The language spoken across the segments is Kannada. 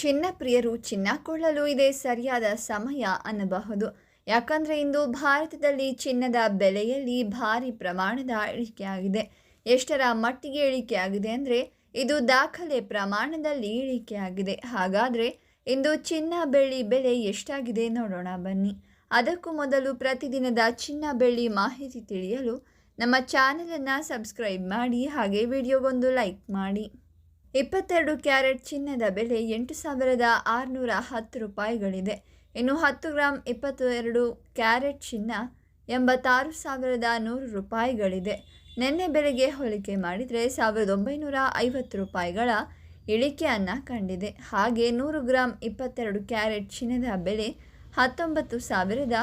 ಚಿನ್ನ ಪ್ರಿಯರು ಚಿನ್ನ ಕೊಳ್ಳಲು ಇದೇ ಸರಿಯಾದ ಸಮಯ ಅನ್ನಬಹುದು. ಯಾಕಂದರೆ ಇಂದು ಭಾರತದಲ್ಲಿ ಚಿನ್ನದ ಬೆಲೆಯಲ್ಲಿ ಭಾರಿ ಪ್ರಮಾಣದ ಇಳಿಕೆಯಾಗಿದೆ. ಎಷ್ಟರ ಮಟ್ಟಿಗೆ ಇಳಿಕೆಯಾಗಿದೆ ಅಂದರೆ ಇದು ದಾಖಲೆ ಪ್ರಮಾಣದಲ್ಲಿ ಇಳಿಕೆಯಾಗಿದೆ. ಹಾಗಾದರೆ ಇಂದು ಚಿನ್ನ ಬೆಳ್ಳಿ ಬೆಲೆ ಎಷ್ಟಾಗಿದೆ ನೋಡೋಣ ಬನ್ನಿ. ಅದಕ್ಕೂ ಮೊದಲು ಪ್ರತಿದಿನದ ಚಿನ್ನ ಬೆಳ್ಳಿ ಮಾಹಿತಿ ತಿಳಿಯಲು ನಮ್ಮ ಚಾನಲನ್ನು ಸಬ್ಸ್ಕ್ರೈಬ್ ಮಾಡಿ ಹಾಗೆ ವಿಡಿಯೋಗೊಂದು ಲೈಕ್ ಮಾಡಿ. ಇಪ್ಪತ್ತೆರಡು ಕ್ಯಾರೆಟ್ ಚಿನ್ನದ ಬೆಲೆ ಎಂಟು ಸಾವಿರದ ಆರುನೂರ ಹತ್ತು ರೂಪಾಯಿಗಳಿದೆ. ಇನ್ನು ಹತ್ತು ಗ್ರಾಮ್ ಇಪ್ಪತ್ತೆರಡು ಕ್ಯಾರೆಟ್ ಚಿನ್ನ ಎಂಬತ್ತಾರು ಸಾವಿರದ ನೂರು ರೂಪಾಯಿಗಳಿದೆ. ನಿನ್ನೆ ಬೆಲೆಗೆ ಹೋಲಿಕೆ ಮಾಡಿದರೆ ಸಾವಿರದ ಒಂಬೈನೂರ ಐವತ್ತು ರೂಪಾಯಿಗಳ ಇಳಿಕೆಯನ್ನು ಕಂಡಿದೆ. ಹಾಗೆ ನೂರು ಗ್ರಾಮ್ ಇಪ್ಪತ್ತೆರಡು ಕ್ಯಾರೆಟ್ ಚಿನ್ನದ ಬೆಲೆ ಹತ್ತೊಂಬತ್ತು ಸಾವಿರದ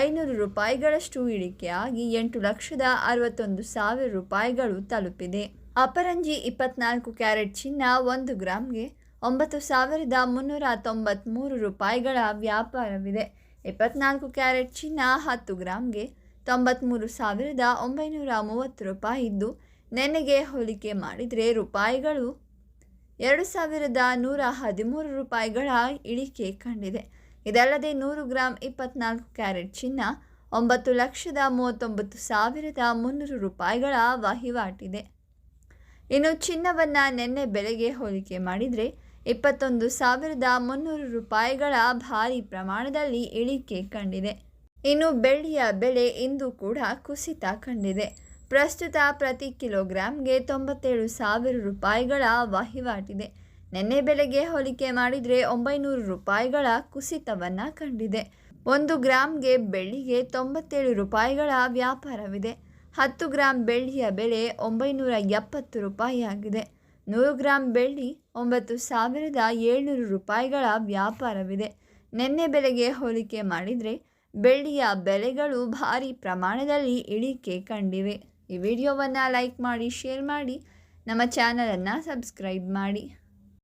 ಐನೂರು ರೂಪಾಯಿಗಳಷ್ಟು ಇಳಿಕೆಯಾಗಿ ಎಂಟು ಲಕ್ಷದ ಅರವತ್ತೊಂದು ಸಾವಿರ ರೂಪಾಯಿಗಳು ತಲುಪಿದೆ. ಅಪರಂಜಿ ಇಪ್ಪತ್ನಾಲ್ಕು ಕ್ಯಾರೆಟ್ ಚಿನ್ನ ಒಂದು ಗ್ರಾಮ್ಗೆ ಒಂಬತ್ತು ಸಾವಿರದ ಮುನ್ನೂರ ತೊಂಬತ್ತ್ಮೂರು ರೂಪಾಯಿಗಳ ವ್ಯಾಪಾರವಿದೆ. ಇಪ್ಪತ್ನಾಲ್ಕು ಕ್ಯಾರೆಟ್ ಚಿನ್ನ ಹತ್ತು ಗ್ರಾಮ್ಗೆ ತೊಂಬತ್ತ್ಮೂರು ಸಾವಿರದ ಒಂಬೈನೂರ ಮೂವತ್ತು ರೂಪಾಯಿ ಇದ್ದು, ನೆನೆಗೆ ಹೋಲಿಕೆ ಮಾಡಿದರೆ ರೂಪಾಯಿಗಳು ಎರಡು ಸಾವಿರದ ನೂರ ಹದಿಮೂರು ರೂಪಾಯಿಗಳ ಇಳಿಕೆ ಕಂಡಿದೆ. ಇದಲ್ಲದೆ ನೂರು ಗ್ರಾಂ ಇಪ್ಪತ್ನಾಲ್ಕು ಕ್ಯಾರೆಟ್ ಚಿನ್ನ, ಒಂಬತ್ತು ಲಕ್ಷದ ಮೂವತ್ತೊಂಬತ್ತು ಸಾವಿರದ ಮುನ್ನೂರು ರೂಪಾಯಿಗಳ ವಹಿವಾಟಿದೆ. ಇನ್ನು ಚಿನ್ನವನ್ನು ನಿನ್ನೆ ಬೆಲೆಗೆ ಹೋಲಿಕೆ ಮಾಡಿದರೆ ಇಪ್ಪತ್ತೊಂದು ಸಾವಿರದ ಮುನ್ನೂರು ರೂಪಾಯಿಗಳ ಭಾರಿ ಪ್ರಮಾಣದಲ್ಲಿ ಇಳಿಕೆ ಕಂಡಿದೆ. ಇನ್ನು ಬೆಳ್ಳಿಯ ಬೆಲೆ ಇಂದು ಕೂಡ ಕುಸಿತ ಕಂಡಿದೆ. ಪ್ರಸ್ತುತ ಪ್ರತಿ ಕಿಲೋಗ್ರಾಂಗೆ ತೊಂಬತ್ತೇಳು ಸಾವಿರ ರೂಪಾಯಿಗಳ ವಹಿವಾಟಿದೆ. ನಿನ್ನೆ ಬೆಲೆಗೆ ಹೋಲಿಕೆ ಮಾಡಿದರೆ ಒಂಬೈನೂರು ರೂಪಾಯಿಗಳ ಕುಸಿತವನ್ನು ಕಂಡಿದೆ. ಒಂದು ಗ್ರಾಮ್ಗೆ ಬೆಳ್ಳಿಗೆ ತೊಂಬತ್ತೇಳು ರೂಪಾಯಿಗಳ ವ್ಯಾಪಾರವಿದೆ. ಹತ್ತು ಗ್ರಾಂ ಬೆಳ್ಳಿಯ ಬೆಲೆ ಒಂಬೈನೂರ ಎಪ್ಪತ್ತು ರೂಪಾಯಿಯಾಗಿದೆ. ನೂರು ಗ್ರಾಂ ಬೆಳ್ಳಿ ಒಂಬತ್ತು ಸಾವಿರದ ಏಳ್ನೂರು ರೂಪಾಯಿಗಳ ವ್ಯಾಪಾರವಿದೆ. ನಿನ್ನೆ ಬೆಲೆಗೆ ಹೋಲಿಕೆ ಮಾಡಿದರೆ ಬೆಳ್ಳಿಯ ಬೆಲೆಗಳು ಭಾರಿ ಪ್ರಮಾಣದಲ್ಲಿ ಇಳಿಕೆ ಕಂಡಿವೆ. ಈ ವಿಡಿಯೋವನ್ನು ಲೈಕ್ ಮಾಡಿ, ಶೇರ್ ಮಾಡಿ, ನಮ್ಮ ಚಾನಲನ್ನು ಸಬ್ಸ್ಕ್ರೈಬ್ ಮಾಡಿ.